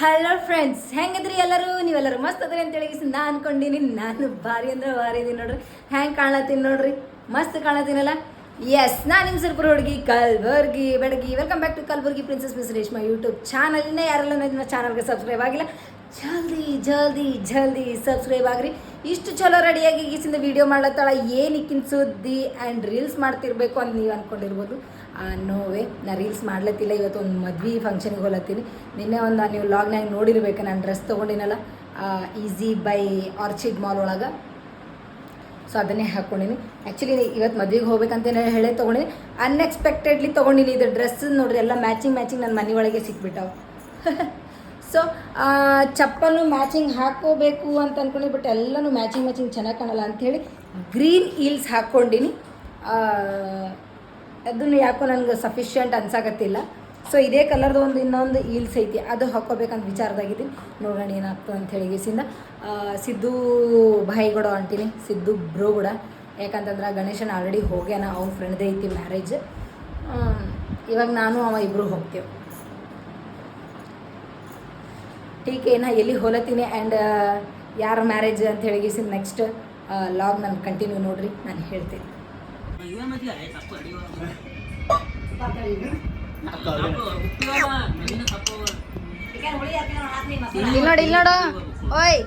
Hello friends ಹೆಂಗಿದ್ರಿ ಎಲ್ಲರೂ? ನೀವೆಲ್ಲರೂ ಮಸ್ತ್ ಅದ್ರಿ ಅಂತ ಹೇಳಿ ನಾ ಅನ್ಕೊಂಡಿನಿ. ನಾನು ಭಾರಿ ಅಂದ್ರೆ ಭಾರಿ ಇದೀನಿ ನೋಡ್ರಿ. ಹೆಂಗೆ ಕಾಣತ್ತೀನಿ ನೋಡ್ರಿ? ಮಸ್ತ್ ಕಾಣತ್ತೀನಲ್ಲ ಎಸ್ ನಾನು ನಿಮ್ಮ ಸರ್ಪುರ ಹುಡುಗಿ Kalburgi ಬೆಡಗಿ. Welcome back to Kalaburagi princess miss Reshma YouTube ಚಾನಲ್ನ ಯಾರೆಲ್ಲ ನನ್ನ ಚಾನಲ್ಗೆ ಸಬ್ಸ್ಕ್ರೈಬ್ ಆಗಿಲ್ಲ, ಜಲ್ದಿ ಜಲ್ದಿ ಜಲ್ದಿ ಸಬ್ಸ್ಕ್ರೈಬ್ ಆಗ್ರಿ. ಇಷ್ಟು ಚಲೋ ರೆಡಿಯಾಗಿ ಈಗಿಸಿಂದ ವಿಡಿಯೋ ಮಾಡ್ಲತ್ತಾಳ. ಏನಿಕ್ಕಿನ ಸುದ್ದಿ ಆ್ಯಂಡ್ ರೀಲ್ಸ್ ಮಾಡ್ತಿರ್ಬೇಕು ಅಂತ ನೀವು ಅಂದ್ಕೊಂಡಿರ್ಬೋದು ನೋವೇ ನಾ ರೀಲ್ಸ್ ಮಾಡ್ಲತ್ತಿಲ್ಲ, ಇವತ್ತು ಒಂದು ಮದ್ವೆ ಫಂಕ್ಷನ್ಗೆ ಹೋಗ್ಲತ್ತೀನಿ. ನಿನ್ನೆ ಒಂದು ನೀವು ಲಾಗ್ನಾಗ ನೋಡಿರ್ಬೇಕು, ನಾನು ಡ್ರೆಸ್ ತೊಗೊಂಡಿನಲ್ಲ ಈಸಿ ಬೈ ಆರ್ಚಿಡ್ ಮಾಲ್ ಒಳಗೆ. ಸೊ ಅದನ್ನೇ ಹಾಕ್ಕೊಂಡಿನಿ ಆ್ಯಕ್ಚುಲಿ ಇವತ್ತು ಮದ್ವೆಗೆ ಹೋಗ್ಬೇಕಂತ ಹೇಳೇ ತೊಗೊಂಡಿನಿ. ಅನ್ಎಕ್ಸ್ಪೆಕ್ಟೆಡ್ಲಿ ತೊಗೊಂಡಿನಿ ಇದು ಡ್ರೆಸ್ ನೋಡಿರಿ, ಎಲ್ಲ ಮ್ಯಾಚಿಂಗ್ ಮ್ಯಾಚಿಂಗ್ ನನ್ನ ಮನೆ ಒಳಗೆ ಸಿಕ್ಬಿಟ್ಟವು. ಸೊ ಚಪ್ಪಲು ಮ್ಯಾಚಿಂಗ್ ಹಾಕೋಬೇಕು ಅಂತ ಅಂದ್ಕೊಂಡು ಬಟ್ ಎಲ್ಲನೂ ಮ್ಯಾಚಿಂಗ್ ಮ್ಯಾಚಿಂಗ್ ಚೆನ್ನಾಗಿ ಕಾಣಲ್ಲ ಅಂಥೇಳಿ ಗ್ರೀನ್ ಹೀಲ್ಸ್ ಹಾಕ್ಕೊಂಡಿನಿ ಅದನ್ನು ಯಾಕೋ ನನಗೆ ಸಫಿಷಿಯಂಟ್ ಅನ್ಸಾಕತ್ತಿಲ್ಲ. ಸೊ ಇದೇ ಕಲರ್ದು ಒಂದು ಇನ್ನೊಂದು ಈಲ್ಸ್ ಐತಿ. ಅದು ಹಾಕೋಬೇಕಂತ ವಿಚಾರದಾಗಿದ್ದೀನಿ. ನೋಡೋಣ ಏನಾಗ್ತದೆ ಅಂತ ಹೇಳಿ ಗೀಸಿಂದ. ಸಿದ್ದು ಭಾಯಿ ಕೂಡ ಹೊಂಟೀನಿ ಸಿದ್ದು ಬ್ರೋ ಕೂಡ ಯಾಕಂತಂದ್ರೆ ಗಣೇಶನ ಆಲ್ರೆಡಿ ಹೋಗ್ಯಾನ. ಅವ್ನ ಫ್ರೆಂಡ್ದೇ ಐತಿ ಮ್ಯಾರೇಜ್ ಇವಾಗ ನಾನು, ಅವ ಇಬ್ಬರು ಹೋಗ್ತೇವೆ. ಟೀಕೆ ಏನ ಎಲ್ಲಿ ಹೋಲತ್ತೀನಿ ಆ್ಯಂಡ್ ಯಾರ ಮ್ಯಾರೇಜ್ ಅಂತ ಹೇಳಿ ಗೀಸಿಂದ ನೆಕ್ಸ್ಟ್ ಲಾಗ್ ನಾನು ಕಂಟಿನ್ಯೂ ನೋಡ್ರಿ. ನಾನು ಹೇಳ್ತೀನಿ. ಇಲ್ಲಿ ನೋಡಿ ಇಲ್ಲಿ ನೋಡು ಓಯ್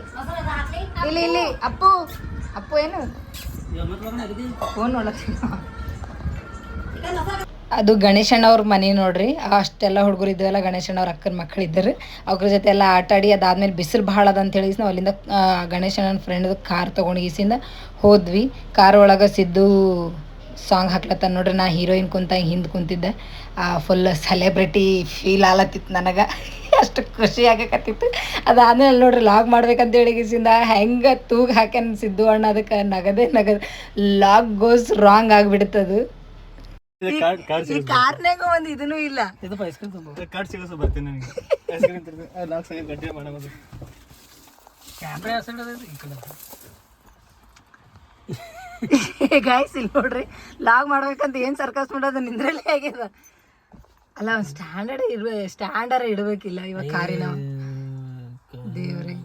ಇಲ್ಲಿ ಇಲ್ಲಿ ಅಪ್ಪು ಅಪ್ಪು ಏನು ಫೋನ್ ನೋಡತ್ತೀನಿ ಅದು ಗಣೇಶಣ್ಣವ್ರ ಮನೆ ನೋಡ್ರಿ. ಅಷ್ಟೆಲ್ಲ ಹುಡುಗರು ಗಣೇಶಣ್ಣ ಗಣೇಶಣ್ಣವ್ರ ಅಕ್ಕನ ಮಕ್ಕಳು ಇದ್ದರು. ಅವ್ರ ಜೊತೆ ಎಲ್ಲ ಆಟ ಆಡಿ ಅದಾದ್ಮೇಲೆ ಬಿಸಿಲು ಭಾಳ ಅದ ಅಂತ ಹೇಳಿ ನಾವು ಅಲ್ಲಿಂದ ಗಣೇಶಣ್ಣನ ಫ್ರೆಂಡ್ದು ಕಾರ್ ತೊಗೊಂಡು ಗೀಸಿಂದ ಹೋದ್ವಿ. ಕಾರ್ ಒಳಗೆ ಸಿದ್ದು ಸಾಂಗ್ ಹಾಕ್ಲತ್ತ ನೋಡ್ರಿ ನಾ ಹೀರೋಯಿನ್ ಕುಂತ ಹಿಂದೆ ಕುಂತಿದ್ದೆ. ಫುಲ್ ಸೆಲೆಬ್ರಿಟಿ ಫೀಲ್ ಆಲತ್ತಿತ್ತು ನನಗೆ. ಅಷ್ಟು ಖುಷಿ ಆಗಕತ್ತಿತ್ತು. ಅದಾದ್ಮೇಲೆ ನೋಡ್ರಿ ಲಾಗ್ ಮಾಡ್ಬೇಕಂತ ಹೇಳಿ ಗೀಸಿಂದ ಹೆಂಗೆ ತೂಗ್ ಹಾಕ್ಯಾನ ಸಿದ್ದು ಅಣ್ಣ ಅದಕ್ಕೆ. ನಗದೇ ನಗದ ಲಾಗ್ ಗೋಸ್ ರಾಂಗ್ ಆಗಿಬಿಡ್ತದು. ಕಾರ್ನಾಗ ಒಂದು ಇದನ್ನು ಇಲ್ಲ. ಇದು ಐಸ್ ಕ್ರೀಮ್ ತುಂಬ ಕಾರ್ಡ್ ಸಿಗೋ ಬರ್ತೀನಿ ನನಗೆ ಐಸ್ ಕ್ರೀಮ್ ತಿರ್ಗಿ ಲಾಕ್ ಸಲ ಗಡ್ಡೆ ಮಾಡೋದು ಕ್ಯಾಮ್ರಾ ಈ ಕಡೆ. ಗಾಯ್ಸ್ ಇಲ್ಲಿ ನೋಡ್ರಿ ಲಾಗ್ ಮಾಡ್ಬೇಕಂತ ಏನು ಸರ್ಕಸ್ ಮಾಡೋದು ನಿಂದ್ರಲ್ಲೇ ಆಗ್ಯದ. ಅಲ್ಲ ಒಂದು ಸ್ಟ್ಯಾಂಡರ್ಡ್ ಇರ್ಬೇ ಸ್ಟ್ಯಾಂಡರ್ ಇಡಬೇಕಿಲ್ಲ ಇವಾಗ ಕಾರಿನ. ದೇವ್ರಿ.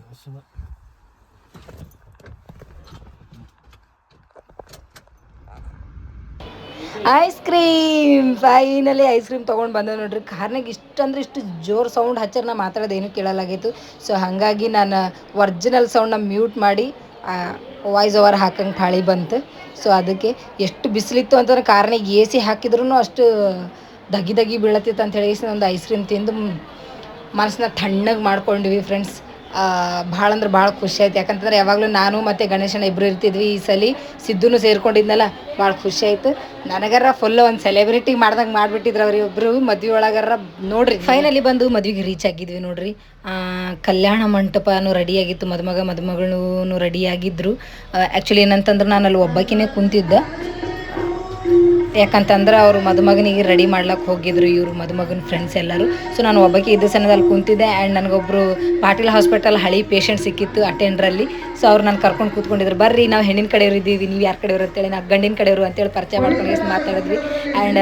Ice cream finally ice cream ತೊಗೊಂಡು ಬಂದೆ ನೋಡ್ರಿ. ಕಾರ್ನಾಗ ಇಷ್ಟು ಅಂದ್ರೆ ಇಷ್ಟು ಜೋರ್ ಸೌಂಡ್ ಹಚ್ಚರ್ ನಾ ಮಾತಾಡೋದು ಏನೂ ಕೇಳಲಾಗಿತ್ತು ಸೊ ಹಾಗಾಗಿ ನಾನು ಒರ್ಜಿನಲ್ ಸೌಂಡ್ನ ಮ್ಯೂಟ್ ಮಾಡಿ ವಾಯ್ಸ್ ಓವರ್ ಹಾಕಂಗೆ ಥಾಳಿ ಬಂತು. ಸೊ ಅದಕ್ಕೆ ಎಷ್ಟು ಬಿಸಿಲಿತ್ತು ಅಂತಂದ್ರೆ ಕಾರ್ನಾಗ ಎ ಸಿ ಹಾಕಿದ್ರು ಅಷ್ಟು ದಗಿ ದಗಿ ಬೀಳತ್ತಿತ್ತು ಅಂತ ಹೇಳಿ ಒಂದು ಐಸ್ ಕ್ರೀಮ್ ತಿಂದು ಮನಸ್ಸನ್ನ ತಣ್ಣಗೆ ಮಾಡ್ಕೊಂಡ್ವಿ ಫ್ರೆಂಡ್ಸ್ ಭಾಳ ಅಂದ್ರೆ ಭಾಳ ಖುಷಿ ಆಯ್ತು. ಯಾಕಂತಂದ್ರೆ ಯಾವಾಗಲೂ ನಾನು ಮತ್ತು ಗಣೇಶನ ಇಬ್ಬರು ಇರ್ತಿದ್ವಿ ಈ ಸಲ. ಸಿದ್ದುನು ಸೇರ್ಕೊಂಡಿದ್ನಲ್ಲ, ಭಾಳ ಖುಷಿ ಆಯ್ತು. ನನಗರ ಫುಲ್ ಒಂದು ಸೆಲೆಬ್ರಿಟಿ ಮಾಡ್ದಂಗೆ ಮಾಡಿಬಿಟ್ಟಿದ್ರು ಅವ್ರು ಇಬ್ಬರು ಮದ್ವೆ ಒಳಗಾರ ನೋಡ್ರಿ. ಫೈನಲಿ ಬಂದು ಮದ್ವೆಗೆ ರೀಚ್ ಆಗಿದ್ವಿ ನೋಡ್ರಿ. ಕಲ್ಯಾಣ ಮಂಟಪನೂ ರೆಡಿ ಆಗಿತ್ತು. ಮದುಮಗ ಮದುಮಗಳು ರೆಡಿ ಆಗಿದ್ರು. ಆ್ಯಕ್ಚುಲಿ ಏನಂತಂದ್ರೆ ನಾನು ಅಲ್ಲಿ ಒಬ್ಬಾಕಿನೇ ಕುಂತಿದ್ದೆ. ಯಾಕಂತಂದ್ರೆ ಅವರು ಮದುಮಗನಿಗೆ ರೆಡಿ ಮಾಡ್ಲಕ್ಕೆ ಹೋಗಿದ್ರು, ಇವರು ಮದುಮಗನ ಫ್ರೆಂಡ್ಸ್ ಎಲ್ಲರೂ. ಸೊ ನಾನು ಒಬ್ಬಕ್ಕೆ ಇದ್ದ ಸಣ್ಣದಲ್ಲಿ ಕುಂತಿದ್ದೆ ಆ್ಯಂಡ್ ನನಗೊಬ್ಬರು ಪಾಟೀಲ್ ಹಾಸ್ಪಿಟಲ್ ಹಳಿ ಪೇಷಂಟ್ ಸಿಕ್ಕಿತ್ತು ಅಟೆಂಡ್ರಲ್ಲಿ ಸೊ ಅವ್ರು ನಾನು ಕರ್ಕೊಂಡು ಕೂತ್ಕೊಂಡಿದ್ರು. ಬರ್ರಿ, ನಾವು ಹೆಣ್ಣಿನ ಕಡೆಯವರು ಇದ್ದೀವಿ, ನೀವು ಯಾರ ಕಡೆಯವರು ಅಂತೇಳಿ, ನಾವು ಗಂಡಿನ ಕಡೆಯವರು ಅಂತೇಳಿ ಪರಿಚಯ ಮಾಡ್ಕೊಂಡು ಮಾತಾಡಿದ್ವಿ. ಆ್ಯಂಡ್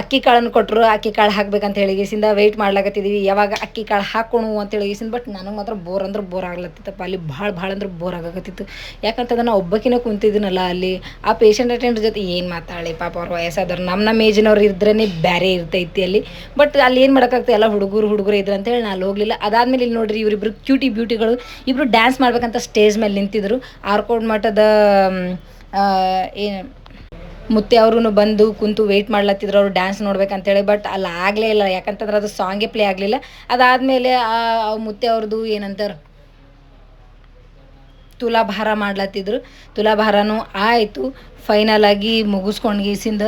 ಅಕ್ಕಿ ಕಾಳನ್ನು ಕೊಟ್ಟರು ಅಕ್ಕಿ ಕಾಳು ಹಾಕ್ಬೇಕಂತ ಹೇಳಿ ಗೇಸಿಂದ ವೆಯ್ಟ್ ಮಾಡ್ಲಾಕತ್ತಿದ್ದೀವಿ ಯಾವಾಗ ಅಕ್ಕಿ ಕಾಳು ಹಾಕೋಣು ಅಂತೇಳಿ ಗೇಸಿಂದ ಬಟ್ ನನಗೆ ಮಾತ್ರ ಬೋರ್ ಅಂದ್ರೆ ಬೋರ್ ಆಗ್ಲತ್ತಿತ್ತಪ್ಪ. ಅಲ್ಲಿ ಭಾಳ ಭಾಳ ಅಂದ್ರೆ ಬೋರ್ ಆಗಕತ್ತಿತ್ತು. ಯಾಕಂತಂದ್ರೆ ನಾ ಒಬ್ಬಕ್ಕಿನ ಕುಂತಿದ್ದೀನಲ್ಲ ಅಲ್ಲಿ, ಆ ಪೇಷಂಟ್ ಅಟೆಂಡರ್ ಜೊತೆ ಏನು ಮಾತಾಡಲಿ ಪಾಪ ಅವ್ರು ವಯಸ್ಸಾದವ್ರು. ನಮ್ಮ ನಮ್ಮ ಏಜಿನವ್ರು ಇದ್ರೇ ಬೇರೆ ಇರ್ತೈತಿ ಅಲ್ಲಿ. ಬಟ್ ಅಲ್ಲಿ ಏನು ಮಾಡೋಕ್ಕಾಗ್ತದೆ? ಎಲ್ಲ ಹುಡುಗರು ಹುಡುಗರು ಇದ್ರು ಅಂತೇಳಿ ನಾನು ಹೋಗಲಿಲ್ಲ. ಅದಾದ್ಮೇಲೆ ಇಲ್ಲಿ ನೋಡ್ರಿ ಇವರಿಬ್ರು ಕ್ಯೂಟಿ ಬ್ಯೂಟಿಗಳು ಇಬ್ಬರು ಡ್ಯಾನ್ಸ್ ಮಾಡ್ಬೇಕಂತ ಸ್ಟೇಜ್ ಮೇಲೆ ನಿಂತಿದ್ರು. ಆರ್ಕೋಡ್ ಮಠದ ಏನು, ಮುತ್ತೆ ಅವರು ಬಂದು ಕುಂತು ವೆಯ್ಟ್ ಮಾಡ್ಲತ್ತಿದ್ರು. ಅವರು ಡ್ಯಾನ್ಸ್ ನೋಡ್ಬೇಕಂತೇಳಿ. ಬಟ್ ಅಲ್ಲಿ ಆಗಲೇ ಇಲ್ಲ. ಯಾಕಂತಂದ್ರೆ ಅದು ಸಾಂಗೇ ಪ್ಲೇ ಆಗಲಿಲ್ಲ. ಅದಾದಮೇಲೆ ಮುತ್ತೆ ಅವ್ರದ್ದು ಏನಂತಾರೆ? ತುಲಾಭಾರ ಮಾಡ್ಲತ್ತಿದ್ರು. ತುಲಾಭಾರನೂ ಆಯಿತು. ಫೈನಲ್ ಆಗಿ ಮುಗಿಸ್ಕೊಂಡು ಗೀಸಿಂದ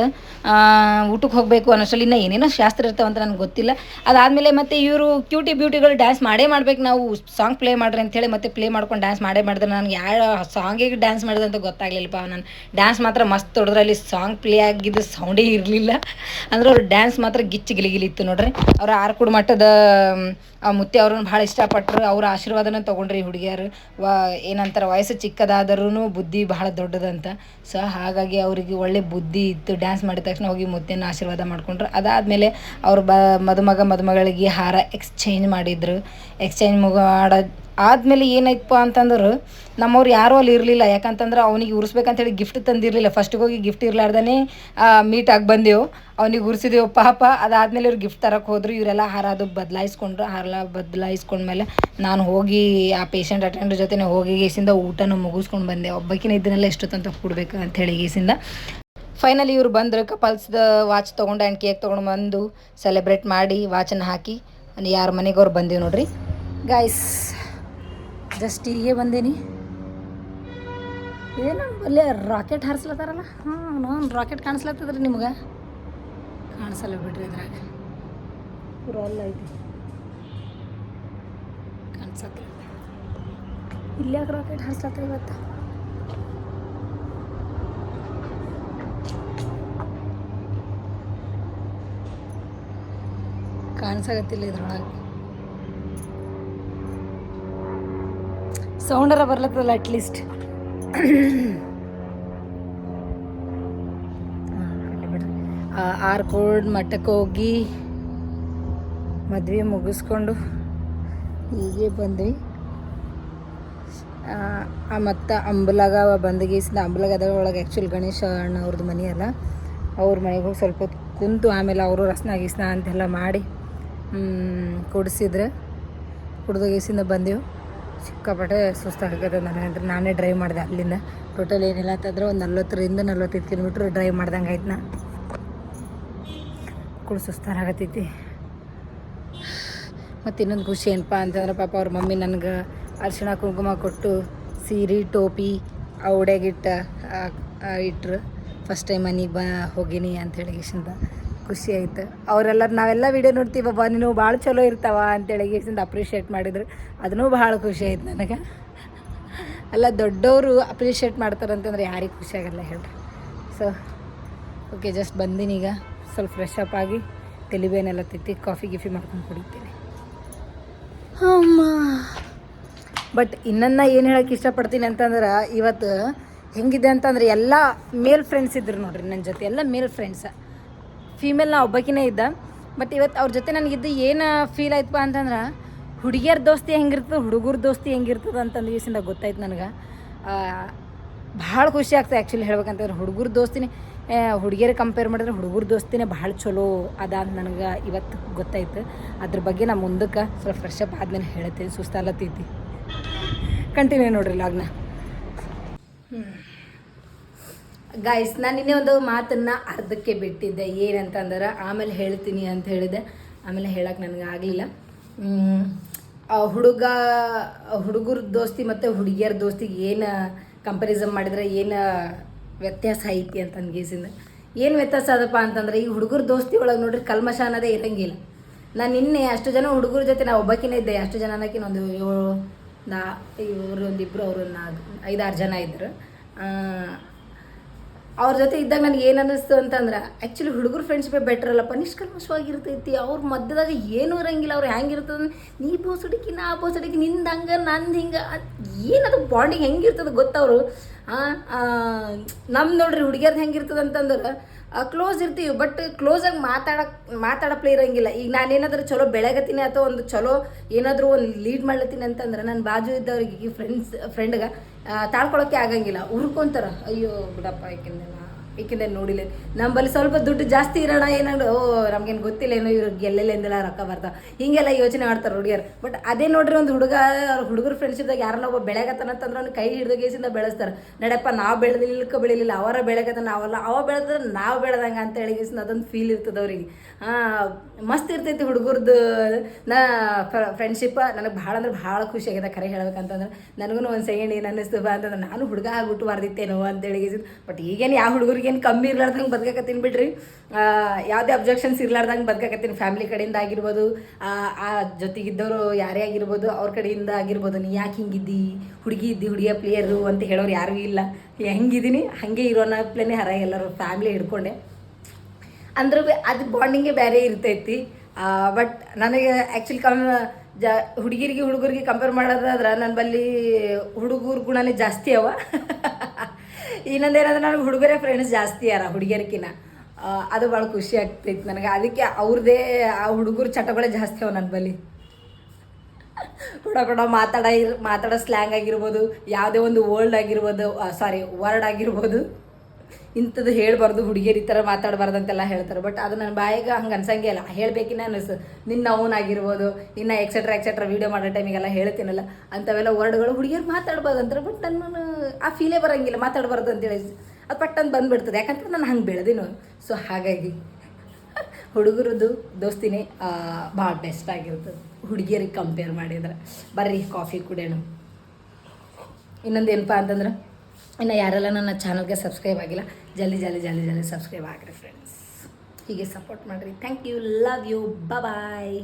ಊಟಕ್ಕೆ ಹೋಗಬೇಕು ಅನ್ನೋಷ್ಟಲ್ಲಿ ಇನ್ನೂ ಏನೇನೋ ಶಾಸ್ತ್ರ ಇರ್ತಾವಂತ ನನಗೆ ಗೊತ್ತಿಲ್ಲ. ಅದಾದಮೇಲೆ ಮತ್ತೆ ಇವರು ಕ್ಯೂಟಿ ಬ್ಯೂಟಿಗಳು ಡ್ಯಾನ್ಸ್ ಮಾಡೇ ಮಾಡ್ಬೇಕು ನಾವು ಸಾಂಗ್ ಪ್ಲೇ ಮಾಡ್ರಿ ಅಂತೇಳಿ ಮತ್ತೆ ಪ್ಲೇ ಮಾಡ್ಕೊಂಡು ಡ್ಯಾನ್ಸ್ ಮಾಡೇ ಮಾಡಿದ್ರೆ ನನಗೆ ಯಾವ ಸಾಂಗಿಗೆ ಡ್ಯಾನ್ಸ್ ಮಾಡಿದೆ ಅಂತ ಗೊತ್ತಾಗ್ಲಿಲ್ಲಪ್ಪ. ನಾನು ಡ್ಯಾನ್ಸ್ ಮಾತ್ರ ಮಸ್ತ್ ಹೊಡೆದ್ರಲ್ಲಿ ಸಾಂಗ್ ಪ್ಲೇ ಆಗಿದ್ದು ಸೌಂಡೇ ಇರಲಿಲ್ಲ. ಅಂದ್ರೆ ಅವ್ರು ಡ್ಯಾನ್ಸ್ ಮಾತ್ರ ಗಿಚ್ಚಿ ಗಿಲಿಗಿಲಿತ್ತು ನೋಡ್ರಿ. ಅವ್ರ ಆರ್ಕುಡ್ ಮಟ್ಟದ ಮುತ್ತೆ ಅವ್ರನ್ನ ಭಾಳ ಇಷ್ಟಪಟ್ಟರು ಅವ್ರ ಆಶೀರ್ವಾದನ ತೊಗೊಂಡ್ರಿ ಹುಡುಗಿಯರು. ವ, ಏನಂತಾರೆ, ವಯಸ್ಸು ಚಿಕ್ಕದಾದರೂ ಬುದ್ಧಿ ಭಾಳ ದೊಡ್ಡದಂತ. ಸೊ ಹಾಗಾಗಿ ಅವರಿಗೆ ಒಳ್ಳೆ ಬುದ್ಧಿ ಇತ್ತು. ಡ್ಯಾನ್ಸ್ ಮಾಡಿದ ತಕ್ಷಣ ಹೋಗಿ ಮುದ್ದೆನ ಆಶೀರ್ವಾದ ಮಾಡ್ಕೊಂಡ್ರು. ಅದಾದಮೇಲೆ ಅವ್ರು ಬ ಮದುಮಗ ಮದುಮಗಳಿಗೆ ಹಾರ ಎಕ್ಸ್ಚೇಂಜ್ ಮಾಡಿದ್ರು. ಎಕ್ಸ್ಚೇಂಜ್ ಮುಗ ಮಾಡೋದು ಆದಮೇಲೆ ಏನಾಯ್ತಪ್ಪ ಅಂತಂದ್ರೆ ನಮ್ಮವ್ರು ಯಾರೂ ಅಲ್ಲಿ ಇರಲಿಲ್ಲ. ಯಾಕಂತಂದ್ರೆ ಅವನಿಗೆ ಉರ್ಸ್ಬೇಕಂತೇಳಿ ಗಿಫ್ಟ್ ತಂದಿರಲಿಲ್ಲ. ಫಸ್ಟ್ಗೆ ಹೋಗಿ ಗಿಫ್ಟ್ ಇರಲಾರ್ದೇ ಮೀಟ್ ಆಗಿ ಬಂದೆವು. ಅವ್ನಿಗೆ ಉರ್ಸಿದೆವು. ಪಾಪ ಅದಾದಮೇಲೆ ಇವ್ರು ಗಿಫ್ಟ್ ತರಕ್ಕೆ ಹೋದ್ರು. ಇವರೆಲ್ಲ ಹಾರ ಅದು ಬದಲಾಯಿಸ್ಕೊಂಡ್ರು ಹಾರ ಬದಲಾಯಿಸ್ಕೊಂಡ್ಮೇಲೆ ನಾನು ಹೋಗಿ ಆ ಪೇಷಂಟ್ ಅಟೆಂಡರ್ ಜೊತೆ ಹೋಗಿ ಗೇಸಿಂದ ಊಟನ ಮುಗಿಸ್ಕೊಂಡು ಬಂದೆ. ಒಬ್ಬಕಿನ ಇದನ್ನೆಲ್ಲ ಎಷ್ಟೊತ್ತಂತ ಕೊಡ್ಬೇಕು ಅಂತ ಹೇಳಿ ಗೇಸಿಂದ. ಫೈನಲಿ ಇವ್ರು ಬಂದ್ರು. ಕಪಲ್ಸ್ದ ವಾಚ್ ತೊಗೊಂಡು ಆ್ಯಂಡ್ ಕೇಕ್ ತೊಗೊಂಡು ಬಂದು ಸೆಲೆಬ್ರೇಟ್ ಮಾಡಿ ವಾಚನ್ನು ಹಾಕಿ, ಯಾರ ಮನೆಗೆ ಅವ್ರು ಬಂದೀವಿ ನೋಡ್ರಿ. ಗಾಯ್ಸ್ ಜಸ್ಟ್ ಹೀಗೆ ಬಂದೇನಿ. ಏನು ಅಲ್ಲೇ ರಾಕೆಟ್ ಹಾರಿಸ್ಲತ್ತಾರಲ್ಲ? ಹಾಂ, ನಾನು ರಾಕೆಟ್ ಕಾಣಿಸ್ಲತ್ತದ್ರಿ ನಿಮ್ಗೆ. ಕಾಣಿಸಲ್ಲ ಬಿಡ್ರಿ ಅದ್ರಾಗ ಪೂರ ಅಲ್ಲ ಐತಿ. ಕಾಣಿಸತ್ತೆ. ಇಲ್ಲೇ ಯಾಕೆ ರಾಕೆಟ್ ಹಾರಿಸ್ಲತ್ತ ಇವತ್ತು? ಕಾಣಿಸಾಗತ್ತಿಲ್ಲ ಇದ್ರೊಳಗೆ. ಸೌಂಡರ ಬರ್ಲತ್ತದಲ್ಲ ಅಟ್ಲೀಸ್ಟ್ ಆರ್ಕೋಡ್ ಮಠಕ್ಕೆ ಹೋಗಿ ಮದುವೆ ಮುಗಿಸ್ಕೊಂಡು ಹೀಗೆ ಬಂದ್ವಿ. ಮತ್ತು ಅಂಬಲಾಗ ಬಂದಗೀಸಿಂದ ಅಂಬಲಾಗದ ಒಳಗೆ ಆ್ಯಕ್ಚುಲಿ ಗಣೇಶ ಅಣ್ಣ ಅವ್ರದ್ದು ಮನೆ ಅಲ್ಲ. ಅವ್ರ ಮನೆಗೆ ಹೋಗಿ ಸ್ವಲ್ಪ ಹೊತ್ತು ಕುಂತು ಆಮೇಲೆ ಅವರು ರಸ್ನ ಗೀಸ್ನ ಅಂತೆಲ್ಲ ಮಾಡಿ ಕುಡಿಸಿದ್ರೆ. ಕುಡ್ದಗೀಸಿಂದ ಬಂದೆವು. ಸಿಕ್ಕಾಪಟ್ಟೆ ಸುಸ್ತಾಗತ್ತೆ ನನಗಂದ್ರೆ ನಾನೇ ಡ್ರೈವ್ ಮಾಡಿದೆ ಅಲ್ಲಿಂದ. ಟೋಟಲ್ ಏನಿಲ್ಲ ಅಂತಂದ್ರೆ ಒಂದು ನಲ್ವತ್ತರಿಂದ ನಲ್ವತ್ತೈದು ಕಿಲೋಮೀಟ್ರ್ ಡ್ರೈವ್ ಮಾಡ್ದಂಗೆ ಆಯ್ತು ನಾ. ಕುಳು ಸುಸ್ತಾರಾಗತ್ತೈತಿ. ಮತ್ತು ಇನ್ನೊಂದು ಖುಷಿ ಏನಪ್ಪ ಅಂತಂದ್ರೆ ಪಾಪ ಅವ್ರ ಮಮ್ಮಿ ನನಗೆ ಅರಿಶಿಣ ಕುಂಕುಮ ಕೊಟ್ಟು ಸೀರೆ, ಟೋಪಿ ಅವಡೆಗಿಟ್ಟ ಇಟ್ರು. ಫಸ್ಟ್ ಟೈಮ್ ಮನೆಗೆ ಬ ಹೋಗಿನಿ ಅಂತೇಳಿ ಗಿಸಿಂದ ಖುಷಿ ಆಯ್ತು. ಅವರೆಲ್ಲ ನಾವೆಲ್ಲ ವೀಡಿಯೋ ನೋಡ್ತೀವಪ್ಪ ನೀನು ಭಾಳ ಚಲೋ ಇರ್ತಾವ ಅಂತೇಳಿ ಗೇಸಿಂದ ಅಪ್ರಿಷಿಯೇಟ್ ಮಾಡಿದ್ರು. ಅದನ್ನೂ ಭಾಳ ಖುಷಿ ಆಯ್ತು ನನಗೆ. ಅಲ್ಲ, ದೊಡ್ಡವರು ಅಪ್ರಿಷಿಯೇಟ್ ಮಾಡ್ತಾರೆ ಅಂತಂದ್ರೆ ಯಾರಿಗೆ ಖುಷಿ ಆಗಲ್ಲ ಹೇಳ್ರಿ. ಸೊ ಓಕೆ ಜಸ್ಟ್ ಬಂದೀನಿ ಈಗ. ಸ್ವಲ್ಪ ಫ್ರೆಶ್ ಅಪ್ ಆಗಿ ತಲಿಬೇನೆಲ್ಲ ತಿತ್ತಿ ಕಾಫಿ ಗಿಫಿ ಮಾಡ್ಕೊಂಡು ಕುಡಿತೀನಿ. ಅಮ್ಮ. ಬಟ್ ಇನ್ನನ್ನ ಏನು ಹೇಳಕ್ಕೆ ಇಷ್ಟಪಡ್ತೀನಿ ಅಂತಂದ್ರೆ, ಇವತ್ತು ಹೆಂಗಿದೆ ಅಂತಂದ್ರೆ ಎಲ್ಲ ಮೇಲ್ ಫ್ರೆಂಡ್ಸ್ ಇದ್ರು ನೋಡ್ರಿ ನನ್ನ ಜೊತೆ. ಎಲ್ಲ ಮೇಲ್ ಫ್ರೆಂಡ್ಸ ಫೀಮೇಲ್ ನಾ ಒಬ್ಬಕಿನೇ ಇದ್ದ. ಬಟ್ ಇವತ್ತು ಅವ್ರ ಜೊತೆ ನನಗಿದ್ದು ಏನು ಫೀಲ್ ಆಯ್ತಪ್ಪ ಅಂತಂದ್ರೆ, ಹುಡುಗಿಯರ ದೋಸ್ತಿ ಹೆಂಗಿರ್ತದೆ, ಹುಡುಗರ ದೋಸ್ತಿ ಹೆಂಗಿರ್ತದೆ ಅಂತಂದು ಈಸಿಂದ ಗೊತ್ತಾಯ್ತು ನನಗೆ. ಭಾಳ ಖುಷಿ ಆಗ್ತದೆ ಆ್ಯಕ್ಚುಲಿ ಹೇಳ್ಬೇಕಂತಂದ್ರೆ ಹುಡುಗರ ದೋಸ್ತಿನೇ ಹುಡುಗಿಯರ ಕಂಪೇರ್ ಮಾಡಿದ್ರೆ ಹುಡುಗರ ದೋಸ್ತಿನೇ ಭಾಳ ಚಲೋ ಅದ ಅಂತ ನನಗೆ ಇವತ್ತು ಗೊತ್ತಾಯ್ತು. ಅದ್ರ ಬಗ್ಗೆ ನಾ ಮುಂದಕ್ಕೆ ಸ್ವಲ್ಪ ಫ್ರೆಶ್ ಅಪ್ ಆದ್ಮೇಲೆ ಹೇಳ್ತೀನಿ ಸುಸ್ತಾಲತ್ತೈತಿ ಕಂಟಿನ್ಯೂ ನೋಡ್ರಿ ಲಾಗ್ನ. ಗಾಯ್ಸ್ ನಾನು ನಿನ್ನೆ ಒಂದು ಮಾತನ್ನು ಅರ್ಧಕ್ಕೆ ಬಿಟ್ಟಿದ್ದೆ. ಏನಂತಂದ್ರೆ, ಆಮೇಲೆ ಹೇಳ್ತೀನಿ ಅಂತ ಹೇಳಿದೆ. ಆಮೇಲೆ ಹೇಳಕ್ಕೆ ನನಗೆ ಆಗಲಿಲ್ಲ. ಹುಡುಗ, ಹುಡುಗರ ದೋಸ್ತಿ ಮತ್ತು ಹುಡುಗಿಯರ ದೋಸ್ತಿಗೆ ಏನು ಕಂಪ್ಯಾರಿಸಮ್ ಮಾಡಿದ್ರೆ ಏನು ವ್ಯತ್ಯಾಸ ಐತಿ ಅಂತ ಅನ್ಗೇಸಿಂದ ಏನು ವ್ಯತ್ಯಾಸ ಅದಪ್ಪ ಅಂತಂದ್ರೆ, ಈ ಹುಡುಗರ ದೋಸ್ತಿ ಒಳಗೆ ನೋಡ್ರಿ ಕಲ್ಮಶ ಅನ್ನೋದೇ ಇರಂಗಿಲ್ಲ. ನಾನು ನಿನ್ನೆ ಅಷ್ಟು ಜನ ಹುಡುಗರ ಜೊತೆ ನಾ ಒಬ್ಬಾಕಿನೇ ಇದ್ದೆ. ಅಷ್ಟು ಜನ ಅನ್ನೋಕ್ಕಿಂತ ಒಂದು ಏಳು, ನಾ, ಇವರು ಒಂದಿಬ್ಬರು ಅವರು ನಾಲ್ಕು, ಐದಾರು ಜನ ಇದ್ದರು ಅವ್ರ ಜೊತೆ ಇದ್ದಾಗ ನನಗೆ ಏನು ಅನ್ನಿಸ್ತು ಅಂತಂದ್ರೆ ಆ್ಯಕ್ಚುಲಿ ಹುಡುಗರು ಫ್ರೆಂಡ್ಶಿಪ್ ಬೆಟ್ರಲ್ಲ ಅಲ್ಲಪ್ಪ, ನಿಷ್ಕಲ್ಮಶವಾಗಿರ್ತೈತಿ. ಅವ್ರ ಮಧ್ಯದಾಗ ಏನೂ ಇರಂಗಿಲ್ಲ. ಅವ್ರು ಹೆಂಗಿರ್ತದೆ ನೀ ಬೋಸಡಿಕಿ, ನಾ ಬೋಸಡಿಕಿ, ನಿಂದ ಹಂಗೆ, ನಂದು ಹಿಂಗೆ ಏನದು ಬಾಂಡಿಂಗ್ ಹೆಂಗಿರ್ತದೆ ಗೊತ್ತವರು? ನಮ್ಮ ನೋಡ್ರಿ ಹುಡುಗಿಯರ್ದು ಹೆಂಗಿರ್ತದೆ ಅಂತಂದ್ರೆ ಕ್ಲೋಸ್ ಇರ್ತೀವಿ ಬಟ್ ಕ್ಲೋಸಾಗಿ ಮಾತಾಡಕ್ಕೆ ಮಾತಾಡಪ್ಲೇ ಇರೋಂಗಿಲ್ಲ. ಈಗ ನಾನೇನಾದ್ರೂ ಚಲೋ ಬೆಳಗತ್ತೀನಿ ಅಥವಾ ಒಂದು ಚಲೋ ಏನಾದರೂ ಒಂದು ಲೀಡ್ ಮಾಡ್ಲತ್ತೀನಿ ಅಂತಂದ್ರೆ ನನ್ನ ಬಾಜು ಇದ್ದವ್ರಿಗೆ ಫ್ರೆಂಡ್ಸ್ ಫ್ರೆಂಡ್ಗೆ ತಾಳ್ಕೊಳಕ್ಕೆ ಆಗಂಗಿಲ್ಲ. ಉರ್ಕೊಂತಾರ. ಅಯ್ಯೋ ಬಿಡಪ್ಪ ಏಕೆಂದ್ರೆ ಏಕೆಂದ್ರೆ ನೋಡಿಲ್ಲ ನಮ್ಮಲ್ಲಿ ಸ್ವಲ್ಪ ದುಡ್ಡು ಜಾಸ್ತಿ ಇರೋಣ, ಏನಾದ್ರು, ಓ, ನಮ್ಗೇನು ಗೊತ್ತಿಲ್ಲ, ಏನೋ ಇವ್ರು ಎಲ್ಲೆಲ್ಲಿಂದೆಲ್ಲ ರೊಕ್ಕ ಬರ್ತಾವ ಹೀಗೆಲ್ಲ ಯೋಚನೆ ಮಾಡ್ತಾರೆ ಹುಡುಗಿಯರು. ಬಟ್ ಅದೇ ನೋಡ್ರಿ ಒಂದು ಹುಡುಗ ಹುಡುಗರ ಫ್ರೆಂಡ್ಶಿಪ್ದಾಗ ಯಾರನ್ನ ಒಬ್ಬ ಬೆಳೆಗತ್ತಾನಂತಂದ್ರೆ ಅವ್ನು ಕೈ ಹಿಡಿದು ಗೇಸಿಂದ ಬೆಳೆಸ್ತಾರೆ. ನಡಪ್ಪ, ನಾವು ಬೆಳೆದಿಲ್ಲಕ್ಕೆ ಬೆಳಿಲಿಲ್ಲ, ಅವರ ಬೆಳೆಗತ್ತ ನಾವಲ್ಲ ಅವ ಬೆಳೆದ್ರೆ ನಾವು ಬೆಳೆದಂಗೆ ಅಂತ ಹೇಳಿ ಗೇಸಿಂದ ಅದೊಂದು ಫೀಲ್ ಇರ್ತದೆ ಅವ್ರಿಗೆ. ಮಸ್ತ್ ಇರ್ತೈತಿ ಹುಡುಗರದ್ದು ನಾ ಫ್ರೆಂಡ್ಶಿಪ್ ನನಗೆ ಭಾಳ ಅಂದ್ರೆ ಭಾಳ ಖುಷಿ ಆಗಿದೆ ಕರೆ ಹೇಳ್ಬೇಕಂತಂದ್ರೆ. ನನಗೂ ಒಂದು ಸೆಕೆಂಡ್ ಏನು ಅನ್ನಿಸ್ತು ಬಾ ಅಂತಂದ್ರೆ, ನಾನು ಹುಡುಗ ಆಗ್ಬಿಟ್ಟು ಬರ್ದಿತ್ತೇನೋ ಅಂತೇಳಿ ಬಟ್ ಈಗೇನು ಯಾವ ಹುಡುಗರಿಗೆ ಏನು ಕಮ್ಮಿ ಇರ್ಲಾರ್ದಂಗೆ ಬದುಕಕತ್ತೀನಿ ಬಿಡ್ರಿ. ಯಾವುದೇ ಅಬ್ಜೆಕ್ಷನ್ಸ್ ಇರ್ಲಾರ್ದಂಗೆ ಬದುಕಕತ್ತೀನಿ. ಫ್ಯಾಮಿಲಿ ಕಡೆಯಿಂದ ಆಗಿರ್ಬೋದು, ಆ ಜೊತೆಗಿದ್ದವರು ಯಾರೇ ಆಗಿರ್ಬೋದು, ಅವ್ರ ಕಡೆಯಿಂದ ಆಗಿರ್ಬೋದು, ನೀ ಯಾಕೆ ಹಿಂಗಿದ್ದಿ? ಹುಡುಗಿ ಇದ್ದಿ, ಹುಡುಗಿಯ ಪ್ಲೇಯರು ಅಂತ ಹೇಳೋರು ಯಾರೂ ಇಲ್ಲ. ಹೆಂಗಿದ್ದೀನಿ ಹಾಗೆ ಇರೋನ ಪ್ಲೇನೇ ಹರ ಎಲ್ಲರೂ ಫ್ಯಾಮಿಲಿ ಹಿಡ್ಕೊಂಡೆ. ಅಂದ್ರೂ ಅದು ಬಾಂಡಿಂಗೇ ಬೇರೆ ಇರ್ತೈತಿ. ಬಟ್ ನನಗೆ ಆ್ಯಕ್ಚುಲಿ ಕಮ್, ಜ, ಹುಡುಗಿರಿಗೆ ಹುಡುಗರಿಗೆ ಕಂಪೇರ್ ಮಾಡೋದಾದ್ರೆ ನನ್ನ ಬಲ್ಲಿ ಹುಡುಗರ ಗುಣನೇ ಜಾಸ್ತಿ ಅವ. ಇನ್ನೊಂದೇನಂದ್ರೆ ನನಗೆ ಹುಡುಗರೇ ಫ್ರೆಂಡ್ಸ್ ಜಾಸ್ತಿ ಯಾರ ಹುಡುಗಿಯರ್ಕಿನ್ನ. ಅದು ಭಾಳ ಖುಷಿ ಆಗ್ತೈತೆ ನನಗೆ. ಅದಕ್ಕೆ ಅವ್ರದ್ದೇ ಆ ಹುಡುಗರು ಚಟಗಳೇ ಜಾಸ್ತಿ ಅವ ನನ್ನ ಬಳಿ ಕೂಡ, ಕೊಡ, ಮಾತಾಡ, ಮಾತಾಡೋ ಸ್ಲ್ಯಾಂಗ್ ಆಗಿರ್ಬೋದು, ಯಾವುದೇ ಒಂದು ವರ್ಲ್ಡ್ ಆಗಿರ್ಬೋದು ಸಾರಿ ವರ್ಡ್ ಆಗಿರ್ಬೋದು. ಇಂಥದ್ದು ಹೇಳ್ಬಾರ್ದು, ಹುಡುಗಿಯರು ಈ ಥರ ಮಾತಾಡಬಾರ್ದು ಅಂತೆಲ್ಲ ಹೇಳ್ತಾರೆ. ಬಟ್ ಅದು ನನ್ನ ಬಾಯಿಗೆ ಹಂಗೆ ಅನ್ಸಂಗೆ ಇಲ್ಲ. ಹೇಳ್ಬೇಕಿನ್ನ ಅನಿಸು ನಿನ್ನ ಓನ್ ಆಗಿರ್ಬೋದು, ಇನ್ನು ಎಕ್ಸೆಟ್ರಾ ಎಕ್ಸೆಟ್ರಾ ವೀಡಿಯೋ ಮಾಡೋ ಟೈಮಿಗೆಲ್ಲ ಹೇಳ್ತೀನಲ್ಲ, ಅಂಥವೆಲ್ಲ ವರ್ಡ್ಗಳು ಹುಡುಗಿಯರು ಮಾತಾಡ್ಬಾರ್ದು ಅಂತಾರೆ ಬಟ್ ನನ್ನ ಆ ಫೀಲೇ ಬರೋಂಗಿಲ್ಲ, ಮಾತಾಡಬಾರ್ದು ಅಂತೇಳಿ. ಅದು ಪಟ್ಟಂತ ಬಂದ್ಬಿಡ್ತದೆ. ಯಾಕಂದ್ರೆ ನಾನು ಹಂಗೆ ಬೆಳೆದಿನು ಸೊ ಹಾಗಾಗಿ ಹುಡುಗರದ್ದು ದೋಸ್ತಿನೇ ಭಾಳ ಬೆಸ್ಟ್ ಆಗಿರ್ತದೆ ಹುಡುಗಿಯರಿಗೆ ಕಂಪೇರ್ ಮಾಡಿದ್ರೆ. ಬರ್ರಿ ಕಾಫಿ ಕುಡಿಯೋಣ. ಇನ್ನೊಂದು ಏನಪ್ಪ ಅಂತಂದ್ರೆ? ಇನ್ನು ಯಾರೆಲ್ಲ ನನ್ನ ಚಾನಲ್ಗೆ ಸಬ್ಸ್ಕ್ರೈಬ್ ಆಗಿಲ್ಲ, ಜಲ್ದಿ ಜಲ್ದಿ ಜಲ್ದಿ ಜಲ್ದಿ ಸಬ್ಸ್ಕ್ರೈಬ್ ಆಗಿರಿ ಫ್ರೆಂಡ್ಸ್ ಹೀಗೆ ಸಪೋರ್ಟ್ ಮಾಡಿರಿ. Thank you love you bye